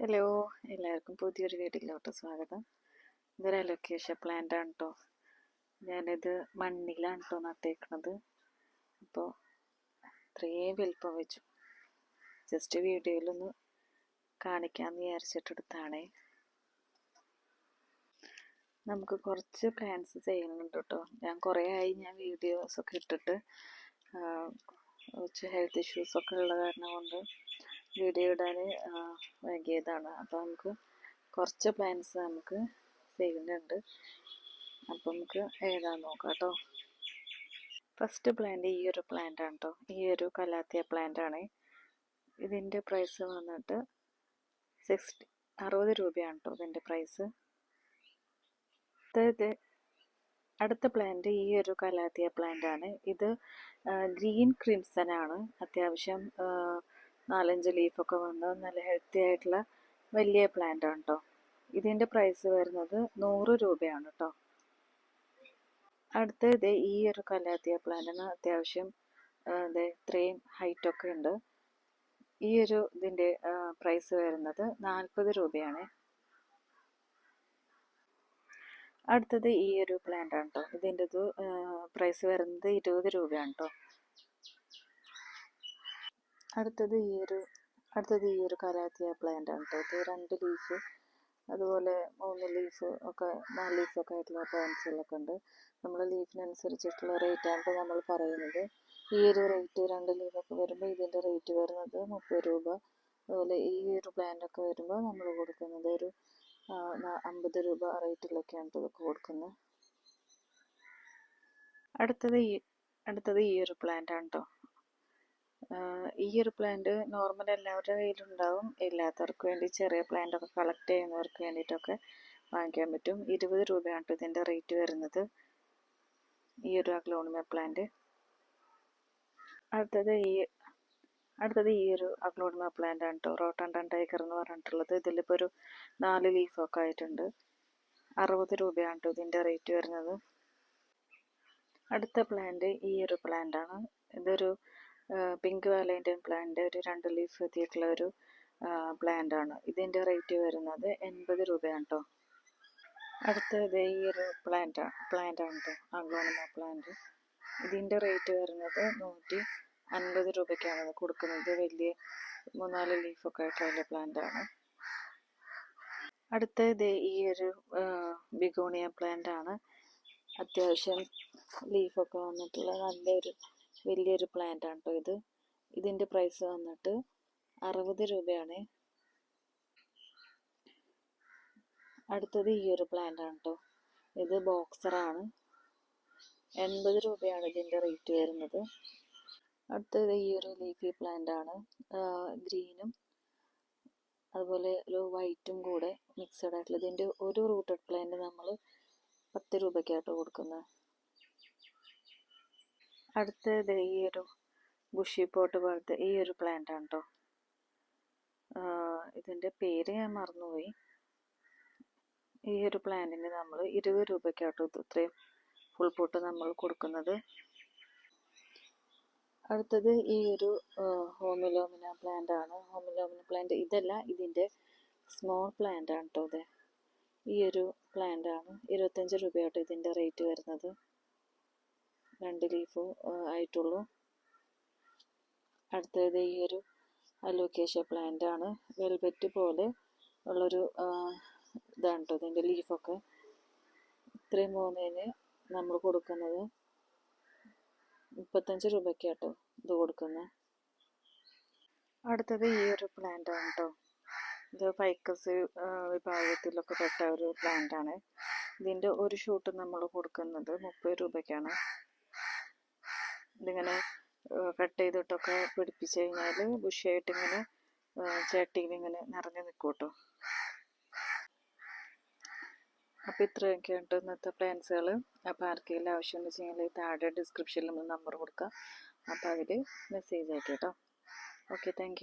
Hello എല്ലാവർക്കും പുതിയൊരു വീട്ടിലോട്ട് സ്വാഗതം. ഇതൊരു അലൊക്കേഷൻ പ്ലാന്റ് ആണ് കേട്ടോ ഞാനിത് മണ്ണിലാണ് കേട്ടോ നട്ടേക്കണത്. അപ്പോൾ ഇത്രയും വലുപ്പം വെച്ചു. ജസ്റ്റ് വീഡിയോയിലൊന്ന് കാണിക്കാമെന്ന് വിചാരിച്ചിട്ടെടുത്താണേ. നമുക്ക് കുറച്ച് പ്ലാൻസ് ചെയ്യുന്നുണ്ട് കേട്ടോ ഞാൻ കുറേ ആയി ഞാൻ വീഡിയോസൊക്കെ ഇട്ടിട്ട് കുറച്ച് ഹെൽത്ത് ഇഷ്യൂസൊക്കെ ഉള്ള കാരണം കൊണ്ട് വീഡിയോ ഇടാൻ വൈകിയതാണ് അപ്പോൾ നമുക്ക് കുറച്ച് പ്ലാൻസ് നമുക്ക് ചെയ്യുന്നുണ്ട് അപ്പോൾ നമുക്ക് ഏതാന്ന് നോക്കാം കേട്ടോ ഫസ്റ്റ് പ്ലാന്റ് ഈ ഒരു പ്ലാന്റ് ആണ് കേട്ടോ ഈ ഒരു കലാത്തിയ പ്ലാന്റ് ആണ്. ഇതിന്റെ പ്രൈസ് വന്നിട്ട് സിക്സ്റ്റി അറുപത് രൂപയാണ് കേട്ടോ ഇതിന്റെ പ്രൈസ് അതായത് അടുത്ത പ്ലാന്റ് ഈ ഒരു കലാത്തിയ പ്ലാന്റ് ആണ്. ഇത് ഗ്രീൻ ക്രിംസൺ ആണ് അത്യാവശ്യം നാലഞ്ച് ലീഫൊക്കെ വന്ന്. നല്ല ഹെൽത്തി ആയിട്ടുള്ള വലിയ പ്ലാന്റ് ആണ് കേട്ടോ ഇതിന്റെ പ്രൈസ് വരുന്നത് നൂറ് രൂപയാണ് കേട്ടോ അടുത്ത ഇത് ഈ ഒരു കലാത്തിയ പ്ലാന്റിന് അത്യാവശ്യം ഇത് ഇത്രയും ഹൈറ്റൊക്കെ ഉണ്ട്. ഈ ഒരു ഇതിന്റെ പ്രൈസ് വരുന്നത് നാൽപ്പത് രൂപയാണ്. അടുത്തത് ഈ ഒരു പ്ലാന്റ് ആണ് കേട്ടോ ഇതിന്റെ പ്രൈസ് വരുന്നത് ഇരുപത് രൂപയാണ് കേട്ടോ അടുത്തത് ഈ ഒരു അടുത്തത് ഈ ഒരു കലാത്തിയ പ്ലാന്റ് ആണ് കേട്ടോ രണ്ട് ലീഫ് അതുപോലെ മൂന്ന് ലീഫ് ഒക്കെ നാല് ലീഫൊക്കെ ആയിട്ടുള്ള പ്ലാന്റ്സുകളൊക്കെ ഉണ്ട്. നമ്മൾ ലീഫിനനുസരിച്ചിട്ടുള്ള റേറ്റാണ് നമ്മൾ പറയുന്നത്. ഈ ഒരു റേറ്റ് രണ്ട് ലീഫൊക്കെ വരുമ്പോൾ ഇതിന്റെ റേറ്റ് വരുന്നത് മുപ്പത് രൂപ. അതുപോലെ ഈ ഒരു പ്ലാന്റൊക്കെ വരുമ്പോൾ നമ്മൾ കൊടുക്കുന്നത് ഒരു അമ്പത് രൂപ റേറ്റിലൊക്കെയാണ് ഇതൊക്കെ കൊടുക്കുന്നത് അടുത്തത് ഈ അടുത്തത് ഈ ഒരു പ്ലാന്റ് ആണ് കേട്ടോ ഈ ഒരു പ്ലാന്റ് നോർമൽ എല്ലാവരുടെ കയ്യിലുണ്ടാവും. ഇല്ലാത്തവർക്ക് വേണ്ടി ചെറിയ പ്ലാന്റ് ഒക്കെ കളക്ട് ചെയ്യുന്നവർക്ക് വേണ്ടിയിട്ടൊക്കെ വാങ്ങിക്കാൻ പറ്റും. ഇരുപത് രൂപയാണ് ഇതിന്റെ റേറ്റ് വരുന്നത്. ഈ ഒരു അഗ്ലോണിമ പ്ലാന്റ് അടുത്തത് ഈ അടുത്തത് ഈ ഒരു അഗ്ലോണിമ പ്ലാന്റ് ആണ് കേട്ടോ ടൈഗർ എന്ന് പറഞ്ഞിട്ടുള്ളത്. ഇതിലിപ്പോൾ ഒരു നാല് ലീഫൊക്കെ ആയിട്ടുണ്ട്. അറുപത് രൂപയാണ് കേട്ടോ ഇതിന്റെ റേറ്റ് വരുന്നത്. അടുത്ത പ്ലാന്റ് ഈ ഒരു പ്ലാന്റ് ആണ്. ഇതൊരു പിങ്ക് വാലന്റൈൻ പ്ലാന്റ് ഒരു രണ്ട് ലീഫ് എത്തിയിട്ടുള്ള ഒരു പ്ലാന്റ് ആണ്. ഇതിന്റെ റേറ്റ് വരുന്നത് എൺപത് രൂപയാണ് കേട്ടോ അടുത്തത് ഈ ഒരു പ്ലാന്റ് പ്ലാന്റ് ആണ് കേട്ടോ അഗ്ലോണിമ പ്ലാന്റ് ഇതിന്റെ റേറ്റ് വരുന്നത് നൂറ്റി അൻപത് രൂപയ്ക്കാണ് കൊടുക്കുന്നത്. വലിയ മൂന്നാൽ ലീഫൊക്കെ ആയിട്ടുള്ള പ്ലാന്റ് ആണ്. അടുത്തത് ഈ ഒരു ബിഗോണിയ പ്ലാന്റ് ആണ്. അത്യാവശ്യം ലീഫൊക്കെ വന്നിട്ടുള്ള നല്ലൊരു വലിയൊരു പ്ലാന്റ് ആണ് കേട്ടോ ഇത്. ഇതിന്റെ പ്രൈസ് വന്നിട്ട് അറുപത് രൂപയാണ്. അടുത്തത് ഈ ഒരു പ്ലാന്റ് ആണ് കേട്ടോ ഇത് ബോക്സറാണ് എൺപത് രൂപയാണ് ഇതിന്റെ റേറ്റ് വരുന്നത്. അടുത്തത് ഈ ഒരു ലീഫി പ്ലാന്റ് ആണ്. ഗ്രീനും അതുപോലെ ഒരു വൈറ്റും കൂടെ മിക്സഡ് ആയിട്ടുള്ള ഇതിന്റെ ഒരു റൂട്ടഡ് പ്ലാന്റ് നമ്മൾ പത്ത് രൂപയ്ക്കായിട്ട് കൊടുക്കുന്നത്. അടുത്തത് ഈ ഒരു ബുഷി പോട്ട് പോലത്തെ ഈ ഒരു പ്ലാന്റ് ആണ് കേട്ടോ ഇതിന്റെ പേര് ഞാൻ മറന്നുപോയി. ഈ ഒരു പ്ലാന്റിന് നമ്മൾ ഇരുപത് രൂപയ്ക്കാട്ടോ ഇത്രയും ഫുൾ പോട്ട് നമ്മൾ കൊടുക്കുന്നത്. അടുത്തത് ഈ ഒരു ഹോമിലോമിന പ്ലാന്റ് ആണ്. ഹോമിലോമിന പ്ലാന്റ് ഇതല്ല ഇതിന്റെ സ്മോൾ പ്ലാന്റ് ആണ് കേട്ടോ ഇത്. ഈ ഒരു പ്ലാന്റ് ആണ്. ഇരുപത്തഞ്ച് രൂപയാട്ടോ ഇതിന്റെ റേറ്റ് വരുന്നത്. രണ്ട് ലീഫ് ആയിട്ടുള്ളൂ. അടുത്തത് ഈ ഒരു അലോക്കേഷ്യ പ്ലാന്റ് ആണ്. വെൽവെറ്റ് പോലെ ഉള്ളൊരു ഇതാണ് കേട്ടോ ഇതിന്റെ ലീഫൊക്കെ ഇത്രയും പോകുന്നതിന് നമ്മൾ കൊടുക്കുന്നത് മുപ്പത്തഞ്ച് രൂപയ്ക്കാട്ടോ ഇത് കൊടുക്കുന്നത് അടുത്തത് ഈ ഒരു പ്ലാന്റ് ആണ് കേട്ടോ ഇത് ഫൈക്കസ് വിഭാഗത്തിലൊക്കെ പെട്ട ഒരു പ്ലാന്റ് ആണ്. ഇതിന്റെ ഒരു ഷൂട്ട് നമ്മൾ കൊടുക്കുന്നത് മുപ്പത് രൂപയ്ക്കാണ്. ഇതിങ്ങനെ കട്ട് ചെയ്തിട്ടൊക്കെ പിടിപ്പിച്ച് കഴിഞ്ഞാൽ ബുഷിയായിട്ട് ഇങ്ങനെ ചട്ടിയിൽ ഇങ്ങനെ നിറഞ്ഞു നിൽക്കും കേട്ടോ അപ്പോൾ ഇത്രയൊക്കെ ഉണ്ട് ഇന്നത്തെ പ്ലാൻസുകൾ അപ്പോൾ ആർക്കെങ്കിലും ആവശ്യം എന്ന് വെച്ച് കഴിഞ്ഞാൽ താഴെ ഡിസ്ക്രിപ്ഷനിൽ നമ്മൾ നമ്പർ കൊടുക്കാം. അപ്പോൾ അതിൽ മെസ്സേജ് അയക്കാം കേട്ടോ. Okay thank